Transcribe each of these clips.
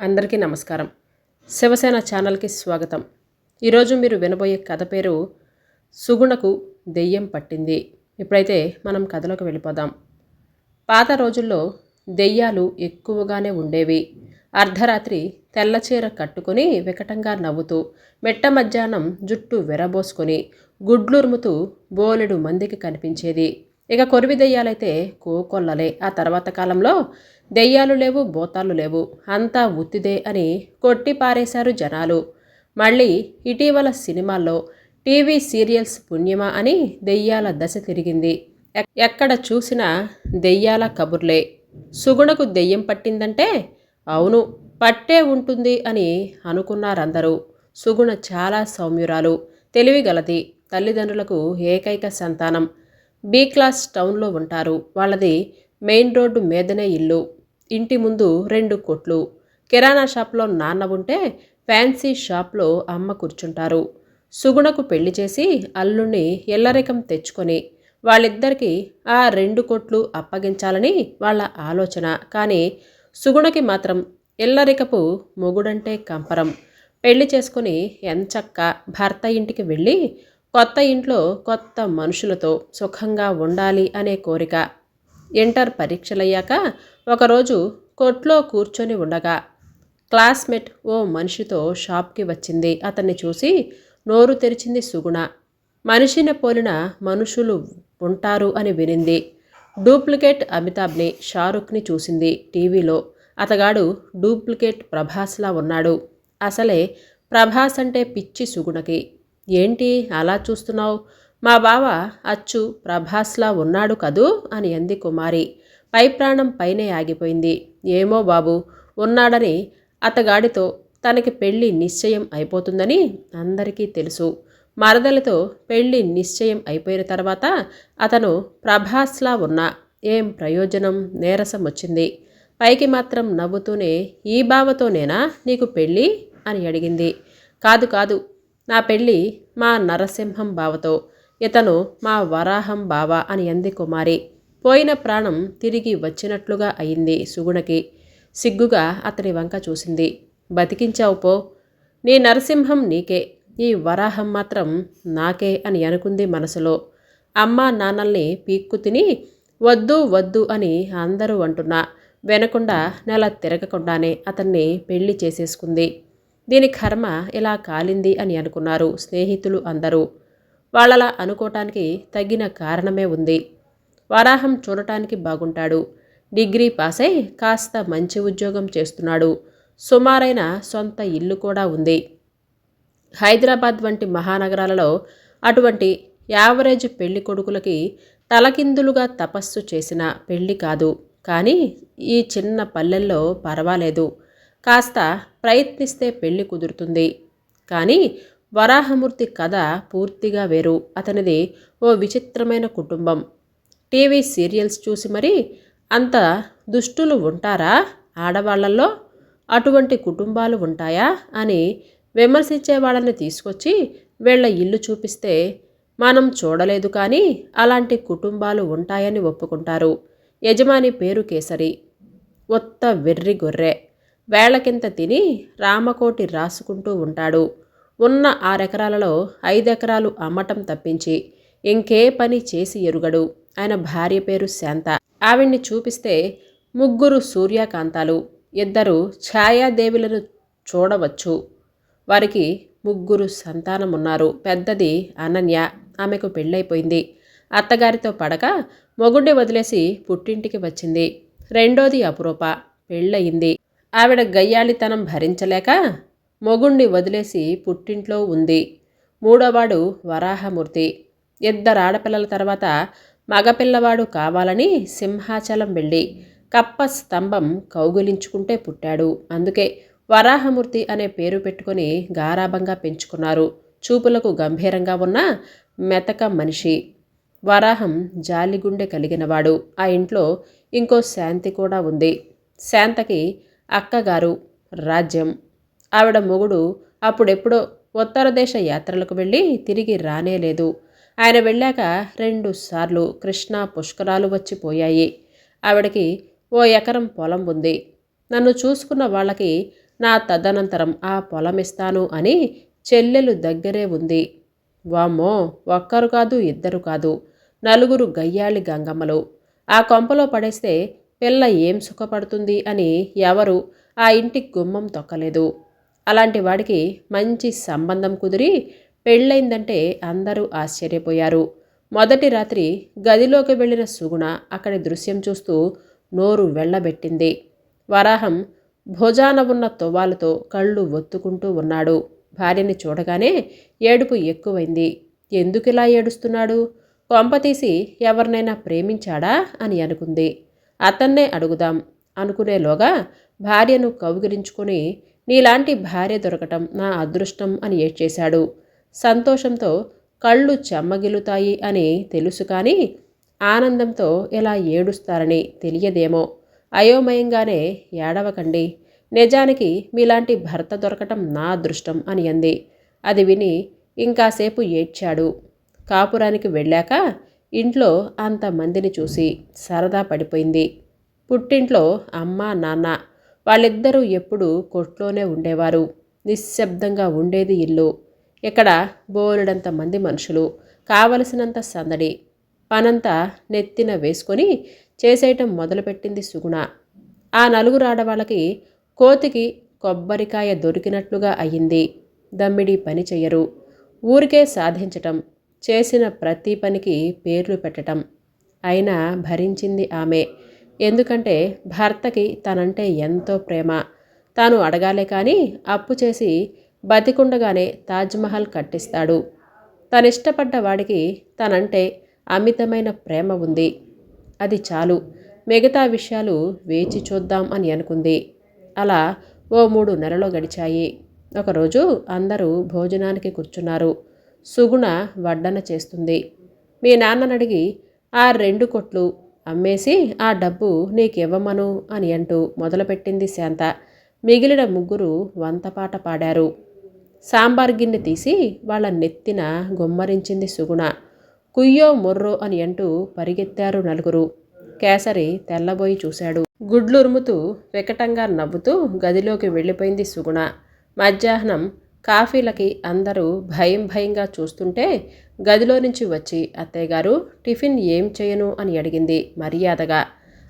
అందరికీ నమస్కారం. శివసేన ఛానల్కి స్వాగతం. ఈరోజు మీరు వినబోయే కథ పేరు సుగుణకు దెయ్యం పట్టింది. ఇప్పుడైతే మనం కథలోకి వెళ్ళిపోదాం. పాత రోజుల్లో దెయ్యాలు ఎక్కువగానే ఉండేవి. అర్ధరాత్రి తెల్లచీర కట్టుకుని వికటంగా నవ్వుతూ మెట్ట మధ్యాహ్నం జుట్టు విరబోసుకొని గుడ్లురుముతూ బోలెడు మందికి కనిపించేది. ఇక కొరివి దెయ్యాలైతే కోకొల్లలే. ఆ తర్వాత కాలంలో దెయ్యాలు లేవు భూతాలు లేవు. అంతా ఉత్తిదే అని కొట్టి పారేశారు జనాలు. మళ్ళీ ఇటీవల సినిమాల్లో టీవీ సీరియల్స్ పుణ్యమా అని దెయ్యాల దశ తిరిగింది. ఎక్కడ చూసినా దెయ్యాల కబుర్లే. సుగుణకు దెయ్యం పట్టిందంటే అవును పట్టే ఉంటుంది అని అనుకున్నారందరూ. సుగుణ చాలా సౌమ్యురాలు తెలివిగలది తల్లిదండ్రులకు ఏకైక సంతానం. బీ క్లాస్ టౌన్లో ఉంటారు. వాళ్ళది మెయిన్ రోడ్డు మీదనే ఇల్లు. ఇంటి ముందు రెండు కొట్లు. కిరాణా షాప్లో నాన్న ఉంటే ఫ్యాన్సీ షాప్లో అమ్మ కూర్చుంటారు. సుగుణకు పెళ్ళి చేసి అల్లుణ్ణి ఎల్లరికం తెచ్చుకొని వాళ్ళిద్దరికీ ఆ రెండు కోట్లు అప్పగించాలని వాళ్ళ ఆలోచన. కానీ సుగుణకి మాత్రం ఇల్లరికపు మొగుడంటే కంపరం. పెళ్ళి చేసుకుని ఎంచక్క భర్త ఇంటికి వెళ్ళి కొత్త ఇంట్లో కొత్త మనుషులతో సుఖంగా ఉండాలి అనే కోరిక. ఇంటర్ పరీక్షలయ్యాక ఒకరోజు కొట్లో కూర్చొని ఉండగా. క్లాస్మేట్ ఓ మనిషితో షాప్కి వచ్చింది. అతన్ని చూసి నోరు తెరిచింది సుగుణ. మనిషిని పోలిన మనుషులు ఉంటారు అని వినింది. డూప్లికేట్ అమితాబ్ని షారుఖ్ని చూసింది టీవీలో. అతగాడు డూప్లికేట్ ప్రభాస్లా ఉన్నాడు. అసలే ప్రభాస్ అంటే పిచ్చి సుగుణకి. ఏంటి అలా చూస్తున్నావు? మా బావ అచ్చు ప్రభాస్లా ఉన్నాడు కదూ? అని అంది కుమారి. పై ప్రాణం పైనే ఆగిపోయింది. ఏమో బాబు ఉన్నాడని అతగాడితో తనకి పెళ్ళి నిశ్చయం అయిపోతుందని అందరికీ తెలుసు. మరదలతో పెళ్ళి నిశ్చయం అయిపోయిన తర్వాత అతను ప్రభాస్లా ఉన్నా. ఏం ప్రయోజనం? నీరసం వచ్చింది. పైకి మాత్రం నవ్వుతూనే ఈ బావతోనేనా నీకు పెళ్ళి? అని అడిగింది. కాదు కాదు నా పెళ్ళి మా నరసింహం బావతో. ఇతను మా వరాహం బావ అని అంది కుమారి. పోయిన ప్రాణం తిరిగి వచ్చినట్లుగా అయింది సుగుణకి. సిగ్గుగా అతని వంక చూసింది. బతికించావు పో. నీ నరసింహం నీకే. ఈ వరాహం మాత్రం నాకే అని అనుకుంది మనసులో. అమ్మ నాన్నల్ని పీక్కు తిని వద్దు వద్దు అని అందరూ అంటున్నా. వినకుండా నెల తిరగకుండానే అతన్ని పెళ్ళి చేసేసుకుంది. దీని కర్మ ఇలా కాలింది అని అనుకున్నారు స్నేహితులు అందరూ. వాళ్ళలా అనుకోవటానికి తగిన కారణమే ఉంది. వరాహం చూడటానికి బాగుంటాడు. డిగ్రీ పాస్ అయి కాస్త మంచి ఉద్యోగం చేస్తున్నాడు. సుమారైన సొంత ఇల్లు కూడా ఉంది. హైదరాబాద్ వంటి మహానగరాలలో అటువంటి యావరేజ్ పెళ్ళి కొడుకులకి తలకిందులుగా తపస్సు చేసిన పెళ్ళి కాదు. కానీ ఈ చిన్న పల్లెల్లో పర్వాలేదు. కాస్త ప్రయత్నిస్తే పెళ్ళి కుదురుతుంది. కానీ వరాహమూర్తి కథ పూర్తిగా వేరు. అతనిది ఓ విచిత్రమైన కుటుంబం. టీవీ సీరియల్స్ చూసి మరి అంత దుష్టులు ఉంటారా? ఆడవాళ్ళలో అటువంటి కుటుంబాలు ఉంటాయా? అని విమర్శించే వాళ్ళని తీసుకొచ్చి వీళ్ళ ఇల్లు చూపిస్తే మనం చూడలేదు కానీ అలాంటి కుటుంబాలు ఉంటాయని ఒప్పుకుంటారు. యజమాని పేరు కేసరి. ఒత్త వెర్రి గొర్రె. వేళకింత తిని రామకోటి రాసుకుంటూ ఉంటాడు. ఉన్న ఆరెకరాలలో ఐదెకరాలు అమ్మటం తప్పించి ఇంకే పని చేసి ఎరుగడు. ఆయన భార్య పేరు శాంత. ఆవిడ్ని చూపిస్తే ముగ్గురు సూర్యకాంతాలు. ఇద్దరు ఛాయాదేవులను చూడవచ్చు. వారికి ముగ్గురు సంతానం ఉన్నారు పెద్దది అనన్య. ఆమెకు పెళ్ళైపోయింది. అత్తగారితో పడక మొగుడిని వదిలేసి పుట్టింటికి వచ్చింది. రెండోది అపురూప. పెళ్ళయింది. ఆవిడ గయ్యాళితనం భరించలేక మొగుణ్ణి వదిలేసి పుట్టింట్లో ఉంది. మూడోవాడు వరాహమూర్తి. ఇద్దరు ఆడపిల్లల తర్వాత మగపిల్లవాడు కావాలని సింహాచలం వెళ్ళి కప్ప స్తంభం కౌగులించుకుంటే పుట్టాడు. అందుకే వరాహమూర్తి అనే పేరు పెట్టుకొని గారాభంగా పెంచుకున్నారు. చూపులకు గంభీరంగా ఉన్న మెతక మనిషి. వరాహం జాలిగుండె కలిగినవాడు. ఆ ఇంట్లో ఇంకో శాంతి కూడా ఉంది. శాంతకి అక్కగారు రాజ్యం. ఆవిడ మొగుడు అప్పుడెప్పుడో ఉత్తర దేశ యాత్రలకు వెళ్ళి తిరిగి రానేలేదు ఆయన వెళ్ళాక రెండు సార్లు కృష్ణా పుష్కరాలు వచ్చిపోయాయి ఆవిడకి ఓ ఎకరం పొలం ఉంది. నన్ను చూసుకున్న వాళ్ళకి నా తదనంతరం ఆ పొలం ఇస్తాను అని చెల్లెలు దగ్గరే ఉంది. వామ్మో ఒక్కరు కాదు ఇద్దరు కాదు. నలుగురు గయ్యాళి గంగమ్మలు. ఆ కొంపలో పడేస్తే పిల్ల ఏం సుఖపడుతుంది అని ఎవరు ఆ ఇంటి గుమ్మం తొక్కలేదు. అలాంటి వాడికి మంచి సంబంధం కుదిరి పెళ్ళైందంటే అందరూ ఆశ్చర్యపోయారు. మొదటి రాత్రి గదిలోకి వెళ్ళిన సుగుణ అక్కడి దృశ్యం చూస్తూ నోరు వెళ్ళబెట్టింది వరాహం భుజాన ఉన్న తువ్వాలతో కళ్ళు ఒత్తుకుంటూ ఉన్నాడు. భార్యని చూడగానే ఏడుపు ఎక్కువైంది. ఎందుకిలా ఏడుస్తున్నాడు? కొంపతీసి ఎవరినైనా ప్రేమించాడా అని అనుకుంది. అతన్నే అడుగుదాం అనుకునేలోగా భార్యను కౌగిలించుకొని నీలాంటి భార్య దొరకటం నా అదృష్టం అని ఏడ్చేశాడు. సంతోషంతో కళ్ళు చెమ్మగిలుతాయి అని తెలుసు కానీ ఆనందంతో ఎలా ఏడుస్తారని తెలియదేమో. అయోమయంగానే ఏడవకండి. నిజానికి మీలాంటి భర్త దొరకటం నా అదృష్టం అని అంది. అది విని ఇంకాసేపు ఏడ్చాడు. కాపురానికి వెళ్ళాక ఇంట్లో అంతమందిని చూసి సరదా పడిపోయింది. పుట్టింట్లో అమ్మ నాన్న వాళ్ళిద్దరూ ఎప్పుడూ కొట్లోనే ఉండేవారు. నిశ్శబ్దంగా ఉండేది ఇల్లు. ఇక్కడ బోలెడంత మంది మనుషులు కావలసినంత సందడి. పనంతా నెత్తిన వేసుకొని చేసేయటం మొదలుపెట్టింది సుగుణ. ఆ నలుగురు ఆడవాళ్ళకి కోతికి కొబ్బరికాయ దొరికినట్లుగా అయ్యింది దమ్మిడి పని చెయ్యరు. ఊరికే సాధించటం చేసిన ప్రతి పనికి పేర్లు పెట్టటం. అయినా భరించింది ఆమె. ఎందుకంటే భర్తకి తనంటే ఎంతో ప్రేమ. తాను అడగాలే కానీ అప్పు చేసి బతికుండగానే తాజ్మహల్ కట్టిస్తాడు. తనిష్టపడ్డ వాడికి తనంటే అమితమైన ప్రేమ ఉంది. అది చాలు. మిగతా విషయాలు వేచి చూద్దాం అని అనుకుంది. అలా ఓ మూడు నెలలు గడిచాయి. ఒకరోజు అందరూ భోజనానికి కూర్చున్నారు. సుగుణ వడ్డన చేస్తుంది. మీ నాన్ననడిగి ఆ రెండు కొట్లు అమ్మేసి ఆ డబ్బు నీకివ్వమను అని అంటూ మొదలుపెట్టింది శాంత. మిగిలిన ముగ్గురు వంతపాట పాడారు. సాంబార్ గిన్నె తీసి వాళ్ళ నెత్తిన గుమ్మరించింది సుగుణ. కుయ్యో మొర్రో అని అంటూ పరిగెత్తారు నలుగురు. కేసరి తెల్లబోయి చూశాడు. గుడ్లురుముతూ వికటంగా నవ్వుతూ గదిలోకి వెళ్ళిపోయింది సుగుణ. మధ్యాహ్నం కాఫీలకి అందరూ భయం భయంగా చూస్తుంటే గదిలో నుంచి వచ్చి అత్తయ్య గారు టిఫిన్ ఏం చేయను? అని అడిగింది మర్యాదగా.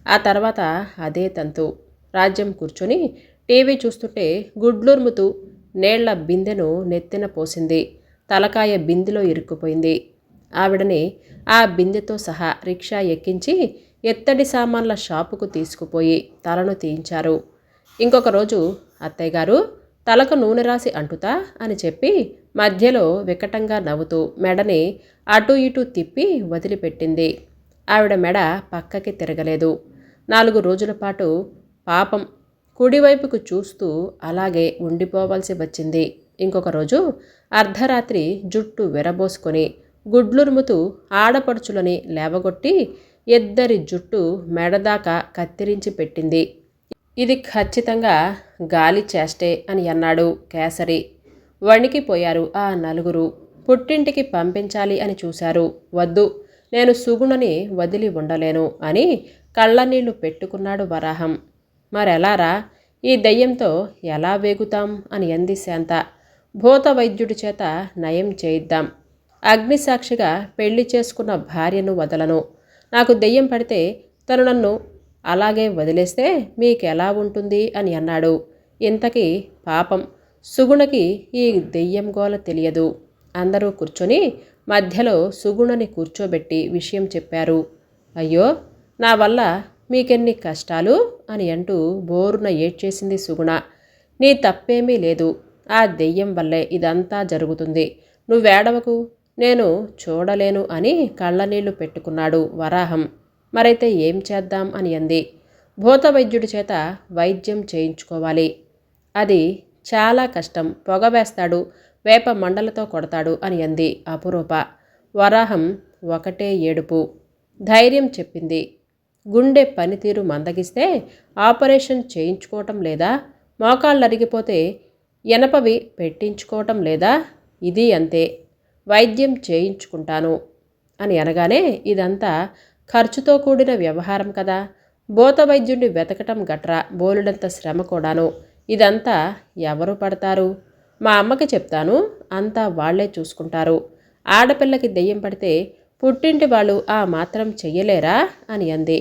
ఆ తర్వాత అదే తంతు. రాజ్యం కూర్చొని టీవీ చూస్తుంటే గుడ్లుర్ముతూ నేళ్ళ బిందెను నెత్తిన పోసింది. తలకాయ బిందెలో ఇరుక్కుపోయింది. ఆవిడని ఆ బిందెతో సహా రిక్షా ఎక్కించి ఎత్తడి సామాన్ల షాపుకు తీసుకుపోయి తలను తీయించారు. ఇంకొక రోజు అత్తయ్య గారు తలకు నూనె రాసి అంటుతా అని చెప్పి మధ్యలో వికటంగా నవ్వుతూ మెడని అటు ఇటు తిప్పి వదిలిపెట్టింది. ఆవిడ మెడ పక్కకి తిరగలేదు. నాలుగు రోజుల పాటు పాపం కుడివైపుకు చూస్తూ అలాగే ఉండిపోవలసి వచ్చింది. ఇంకొక రోజు అర్ధరాత్రి జుట్టు విరబోసుకొని గుడ్లురుముతూ ఆడపడుచులని లేవగొట్టి ఇద్దరి జుట్టు మెడదాకా కత్తిరించి పెట్టింది. ఇది ఖచ్చితంగా గాలి చేష్టే అని అన్నాడు కేసరి. వణికిపోయారు ఆ నలుగురు. పుట్టింటికి పంపించాలి అని చూశారు. వద్దు నేను సుగుణని వదిలి ఉండలేను అని కళ్ళనీళ్ళు పెట్టుకున్నాడు వరాహం. మరెలారా ఈ దయ్యంతో ఎలా వేగుతాం అని అంది శాంత. భూత వైద్యుడి చేత నయం చేయిద్దాం. అగ్నిసాక్షిగా పెళ్ళి చేసుకున్న భార్యను వదలను. నాకు దెయ్యం పడితే తను నన్ను అలాగే వదిలేస్తే మీకెలా ఉంటుంది అని అన్నాడు. ఇంతకీ పాపం. సుగుణకి ఈ దెయ్యం గోల తెలియదు. అందరూ కూర్చొని మధ్యలో సుగుణని కూర్చోబెట్టి విషయం చెప్పారు. అయ్యో నా వల్ల మీకెన్ని కష్టాలు? అని అంటూ బోరున ఏడ్చేసింది సుగుణ. నీ తప్పేమీ లేదు. ఆ దెయ్యం వల్లే ఇదంతా జరుగుతుంది. నువ్వేడవకు. నేను చూడలేను అని కళ్ళనీళ్ళు పెట్టుకున్నాడు వరాహం. మరైతే ఏం చేద్దాం అని అంది. భూత వైద్యుడి చేత వైద్యం చేయించుకోవాలి. అది చాలా కష్టం. పొగ వేస్తాడు వేప మండలతో కొడతాడు అని అంది అపురూప. వరాహం ఒకటే ఏడుపు. ధైర్యం చెప్పింది. గుండె పనితీరు మందగిస్తే ఆపరేషన్ చేయించుకోవటం లేదా? మోకాళ్ళు అరిగిపోతే ఎనపవి పెట్టించుకోవటం లేదా? ఇది అంతే. వైద్యం చేయించుకుంటాను అని అనగానే ఇదంతా ఖర్చుతో కూడిన వ్యవహారం కదా. భూత వైద్యుడిని వెతకటం గట్రా బోలుడంత శ్రమ కూడాను. ఇదంతా ఎవరు పడతారు? మా అమ్మకి చెప్తాను అంతా వాళ్ళే చూసుకుంటారు. ఆడపిల్లకి దెయ్యం పడితే పుట్టింటి వాళ్ళు ఆ మాత్రం చెయ్యలేరా? అని అంది.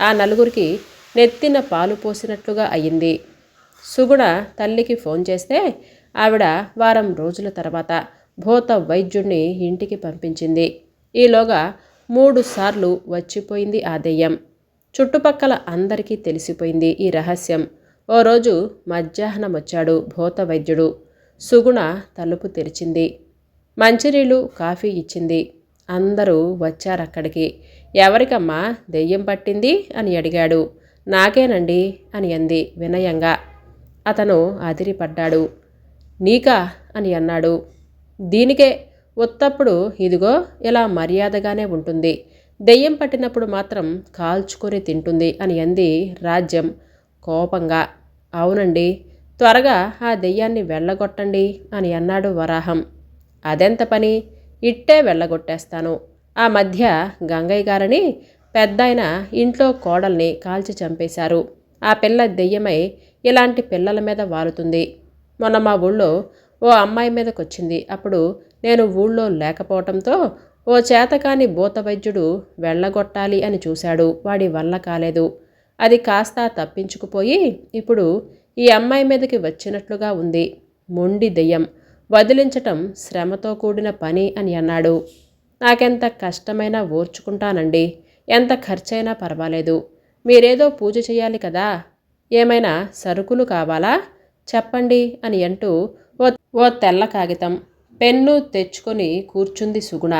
ఆ నలుగురికి నెత్తిన పాలు పోసినట్లుగా అయ్యింది సుగుణ తల్లికి ఫోన్ చేస్తే ఆవిడ వారం రోజుల తర్వాత భూత వైద్యుణ్ణి ఇంటికి పంపించింది. ఈలోగా మూడుసార్లు వచ్చిపోయింది ఆ దెయ్యం. చుట్టుపక్కల అందరికీ తెలిసిపోయింది ఈ రహస్యం. ఓ రోజు మధ్యాహ్నం వచ్చాడు భూత వైద్యుడు సుగుణ తలుపు తెరిచింది. మంచినీళ్ళు కాఫీ ఇచ్చింది. అందరూ వచ్చారక్కడికి. ఎవరికమ్మా దెయ్యం పట్టింది? అని అడిగాడు. నాకేనండి? అని అంది వినయంగా. అతను అదిరిపడ్డాడు. నీకా? అని అన్నాడు. దీనికే ఉత్తప్పుడు ఇదిగో ఇలా మర్యాదగానే ఉంటుంది. దెయ్యం పట్టినప్పుడు మాత్రం కాల్చుకొని తింటుంది అని అంది రాజ్యం కోపంగా. అవునండి త్వరగా ఆ దెయ్యాన్ని వెళ్ళగొట్టండి అని అన్నాడు వరాహం. అదెంత పని? ఇట్టే వెళ్ళగొట్టేస్తాను. ఆ మధ్య గంగయ్య గారని పెద్దాయన ఇంట్లో కోడల్ని కాల్చి చంపేశారు. ఆ పిల్ల దెయ్యమై ఇలాంటి పిల్లల మీద వారుతుంది మొన్న మా ఊళ్ళో ఓ అమ్మాయి మీదకొచ్చింది. అప్పుడు నేను ఊళ్ళో లేకపోవటంతో ఓ చేతకాని భూత వైద్యుడు వెళ్ళగొట్టాలి అని చూశాడు. వాడి వల్ల కాలేదు. అది కాస్త తప్పించుకుపోయి ఇప్పుడు ఈ అమ్మాయి మీదకి వచ్చినట్లుగా ఉంది. మొండి దెయ్యం. వదిలించటం శ్రమతో కూడిన పని అని అన్నాడు. నాకెంత కష్టమైనా ఓర్చుకుంటానండి. ఎంత ఖర్చైనా పర్వాలేదు. మీరేదో పూజ చేయాలి కదా. ఏమైనా సరుకులు కావాలా? చెప్పండి అని అంటూ ఓ తెల్ల కాగితం పెన్ను తెచ్చుకొని కూర్చుంది సుగుణ.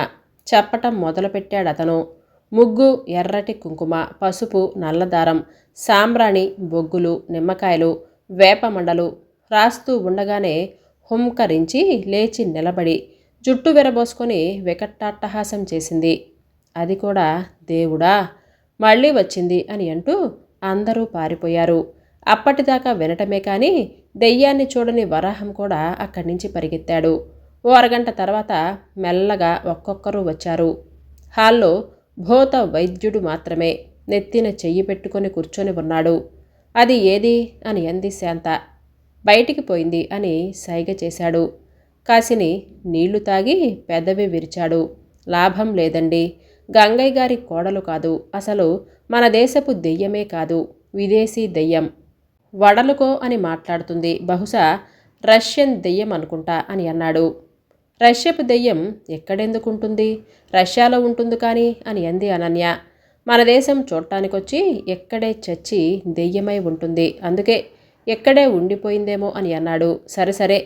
చెప్పటం మొదలుపెట్టాడు అతను ముగ్గు ఎర్రటి కుంకుమ పసుపు నల్లదారం సాంబ్రాణి బొగ్గులు నిమ్మకాయలు వేపమండలు రాస్తూ ఉండగానే హుంకరించి లేచి నిలబడి జుట్టు విరబోసుకొని వికట్టాట్టహాసం చేసింది. అది కూడా దేవుడా మళ్ళీ వచ్చింది అని అంటూ అందరూ పారిపోయారు. అప్పటిదాకా వినటమే కానీ దెయ్యాన్ని చూడని వరాహం కూడా అక్కడి నుంచి పరిగెత్తాడు. ఓ అరగంట తర్వాత మెల్లగా ఒక్కొక్కరు వచ్చారు. హాల్లో భూత వైద్యుడు మాత్రమే నెత్తిన చెయ్యి పెట్టుకొని కూర్చొని ఉన్నాడు. అది ఏది అని అంది శాంత. బయటికి పోయింది అని సైగ చేశాడు. కాసిని నీళ్ళు తాగి పెదవి విరిచాడు. లాభం లేదండి. గంగయ్య గారి కోడలు కాదు. అసలు మన దేశపు దెయ్యమే కాదు. విదేశీ దెయ్యం. వడలుకో అని మాట్లాడుతుంది. బహుశా రష్యన్ దెయ్యం అనుకుంటా అని అన్నాడు. రష్యపు దెయ్యం ఎక్కడెందుకుంటుంది? రష్యాలో ఉంటుంది కానీ అని అంది అనన్య. మన దేశం చూడటానికొచ్చి ఎక్కడే చచ్చి దెయ్యమై ఉంటుంది. అందుకే ఎక్కడే ఉండిపోయిందేమో అని అన్నాడు. సరే సరే.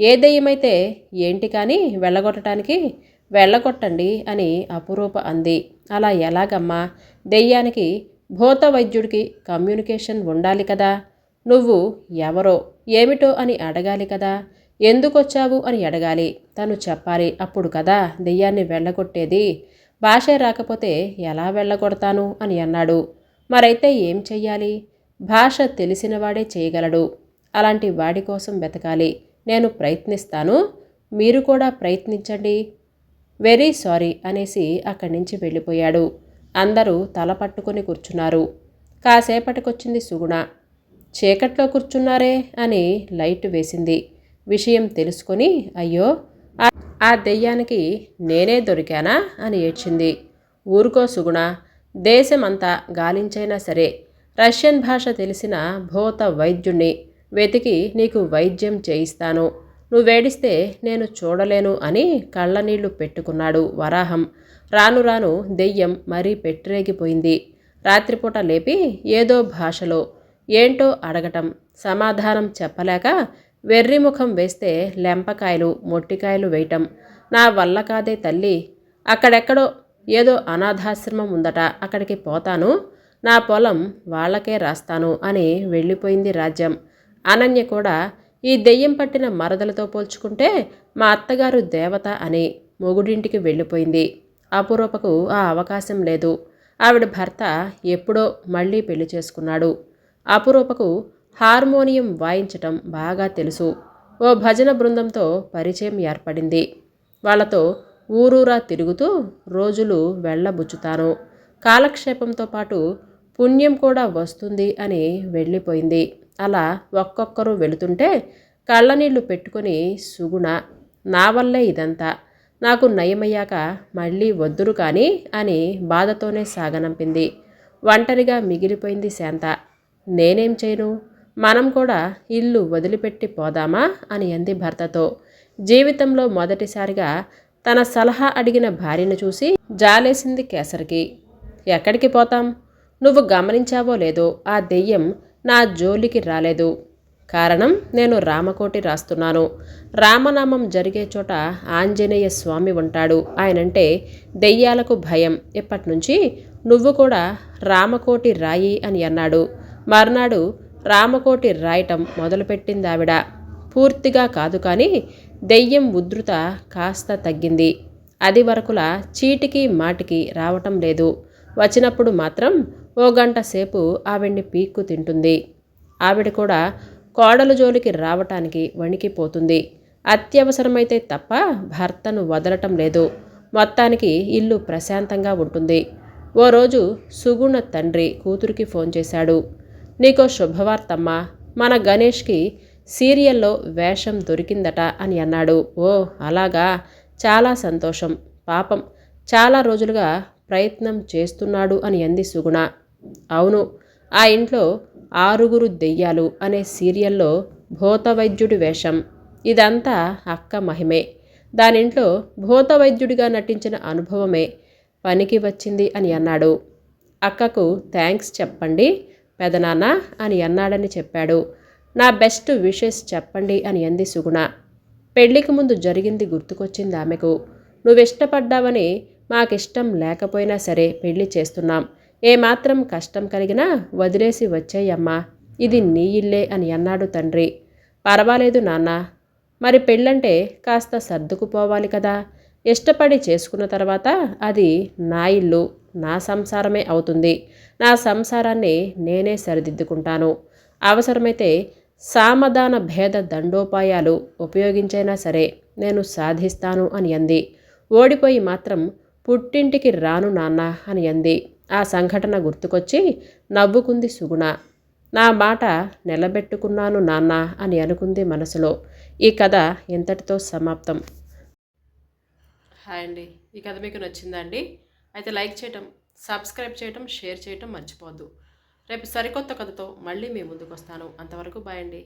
ఏ దెయ్యమైతే ఏంటి కానీ వెళ్ళగొట్టడానికి వెళ్ళగొట్టండి అని అపురూప అంది. అలా ఎలాగమ్మా? దెయ్యానికి భూత వైద్యుడికి కమ్యూనికేషన్ ఉండాలి కదా. నువ్వు ఎవరో ఏమిటో అని అడగాలి కదా. ఎందుకొచ్చావు అని అడగాలి. తను చెప్పాలి అప్పుడు కదా దెయ్యాన్ని వెళ్ళగొట్టేది. భాష రాకపోతే ఎలా వెళ్ళగొడతాను? అని అన్నాడు. మరైతే ఏం చెయ్యాలి? భాష తెలిసినవాడే చేయగలడు. అలాంటి వాడి కోసం వెతకాలి. నేను ప్రయత్నిస్తాను. మీరు కూడా ప్రయత్నించండి. వెరీ సారీ అనేసి అక్కడి నుంచి వెళ్ళిపోయాడు. అందరూ తల పట్టుకొని కూర్చున్నారు. కాసేపటికొచ్చింది సుగుణ. చీకట్లో కూర్చున్నారే అని లైట్ వేసింది. విషయం తెలుసుకొని అయ్యో ఆ దెయ్యానికి నేనే దొరికానా అని ఏడ్చింది. ఊరుకో సుగుణ దేశమంతా గాలించైనా సరే రష్యన్ భాష తెలిసిన భూత వైద్యుణ్ణి వెతికి నీకు వైద్యం చేయిస్తాను. నువ్వేడిస్తే నేను చూడలేను అని కళ్ళనీళ్ళు పెట్టుకున్నాడు వరాహం. రాను రాను దెయ్యం మరీ పెట్టిరేగిపోయింది రాత్రిపూట లేపి ఏదో భాషలో ఏంటో అడగటం. సమాధానం చెప్పలేక వెర్రిముఖం వేస్తే లెంపకాయలు మొట్టికాయలు వేయటం. నా వల్ల కాదే తల్లి. అక్కడెక్కడో ఏదో అనాథాశ్రమం ఉందట. అక్కడికి పోతాను. నా పొలం వాళ్ళకే రాస్తాను అని వెళ్ళిపోయింది రాజ్యం. అనన్య కూడా ఈ దెయ్యం పట్టిన మరదలతో పోల్చుకుంటే మా అత్తగారు దేవత అని మొగుడింటికి వెళ్ళిపోయింది. అపురూపకు ఆ అవకాశం లేదు. ఆవిడ భర్త ఎప్పుడో మళ్ళీ పెళ్ళి చేసుకున్నాడు. అపురూపకు హార్మోనియం వాయించటం బాగా తెలుసు. ఓ భజన బృందంతో పరిచయం ఏర్పడింది. వాళ్ళతో ఊరూరా తిరుగుతూ రోజులు వెళ్ళబుచ్చుతాను. కాలక్షేపంతో పాటు పుణ్యం కూడా వస్తుంది అని వెళ్ళిపోయింది. అలా ఒక్కొక్కరు వెళుతుంటే కళ్ళనీళ్ళు పెట్టుకొని సుగుణ నా వల్లే ఇదంతా నాకు నయమయ్యాక మళ్ళీ వద్దురు కానీ అని బాధతోనే సాగనంపింది. ఒంటరిగా మిగిలిపోయింది శాంత. నేనేం చేయను? మనం కూడా ఇల్లు వదిలిపెట్టి పోదామా? అని అంది భర్తతో. జీవితంలో మొదటిసారిగా తన సలహా అడిగిన భార్యను చూసి జాలేసింది కేసరికి. ఎక్కడికి పోతాం? నువ్వు గమనించావో లేదో ఆ దెయ్యం నా జోలికి రాలేదు. కారణం నేను రామకోటి రాస్తున్నాను. రామనామం జరిగే చోట ఆంజనేయ స్వామి ఉంటాడు. ఆయనంటే దెయ్యాలకు భయం. ఇప్పటి నుంచి నువ్వు కూడా రామకోటి రాయి అని అన్నాడు. మర్నాడు రామకోటి రాయటం మొదలుపెట్టింది ఆవిడ పూర్తిగా కాదు కానీ దెయ్యం ఉధృత కాస్త తగ్గింది. అది వరకులా చీటికి మాటికి రావటం లేదు. వచ్చినప్పుడు మాత్రం ఓ గంట సేపు ఆవిడ్ని పీక్కు తింటుంది. ఆవిడ కూడా కోడలు జోలికి రావటానికి వణికిపోతుంది. అత్యవసరమైతే తప్ప భర్తను వదలటం లేదు. మొత్తానికి ఇల్లు ప్రశాంతంగా ఉంటుంది. ఓ రోజు సుగుణ తండ్రి కూతురికి ఫోన్ చేశాడు. నీకో శుభవార్తమ్మా. మన గణేష్కి సీరియల్లో వేషం దొరికిందట అని అన్నాడు. ఓ అలాగా? చాలా సంతోషం. పాపం. చాలా రోజులుగా ప్రయత్నం చేస్తున్నాడు అని అంది సుగుణ. అవును ఆ ఇంట్లో ఆరుగురు దెయ్యాలు అనే సీరియల్లో భూతవైద్యుడి వేషం. ఇదంతా అక్క మహిమే. దానింట్లో భూతవైద్యుడిగా నటించిన అనుభవమే పనికి వచ్చింది అని అన్నాడు. అక్కకు థ్యాంక్స్ చెప్పండి. పెదనాన్న అని అన్నాడని చెప్పాడు. నా బెస్ట్ విషెస్ చెప్పండి అని అంది సుగుణ. పెళ్ళికి ముందు జరిగింది గుర్తుకొచ్చింది ఆమెకు. నువ్విష్టపడ్డావని మాకిష్టం లేకపోయినా సరే పెళ్ళి చేస్తున్నాం. ఏమాత్రం కష్టం కలిగినా వదిలేసి వచ్చేయమ్మా. ఇది నీ ఇల్లే అని అన్నాడు తండ్రి. పర్వాలేదు నాన్న. మరి పెళ్ళంటే కాస్త సర్దుకుపోవాలి కదా. ఇష్టపడి చేసుకున్న తర్వాత అది నా ఇల్లు. నా సంసారమే అవుతుంది. నా సంసారాన్ని నేనే సరిదిద్దుకుంటాను. అవసరమైతే సామధాన భేద దండోపాయాలు ఉపయోగించైనా సరే నేను సాధిస్తాను అని అంది. ఓడిపోయి మాత్రం పుట్టింటికి రాను నాన్న అని అంది. ఆ సంఘటన గుర్తుకొచ్చి నవ్వుకుంది సుగుణ. నా మాట నిలబెట్టుకున్నాను నాన్న అని అనుకుంది మనసులో. ఈ కథ ఇంతటితో సమాప్తం. హాయ్ అండి. ఈ కథ మీకు నచ్చిందా అండి? అయితే లైక్ చేయటం సబ్స్క్రైబ్ చేయటం షేర్ చేయటం మర్చిపోవద్దు. రేపు సరికొత్త కథతో మళ్ళీ మీ ముందుకు వస్తాను అంతవరకు బాయ్ అండి.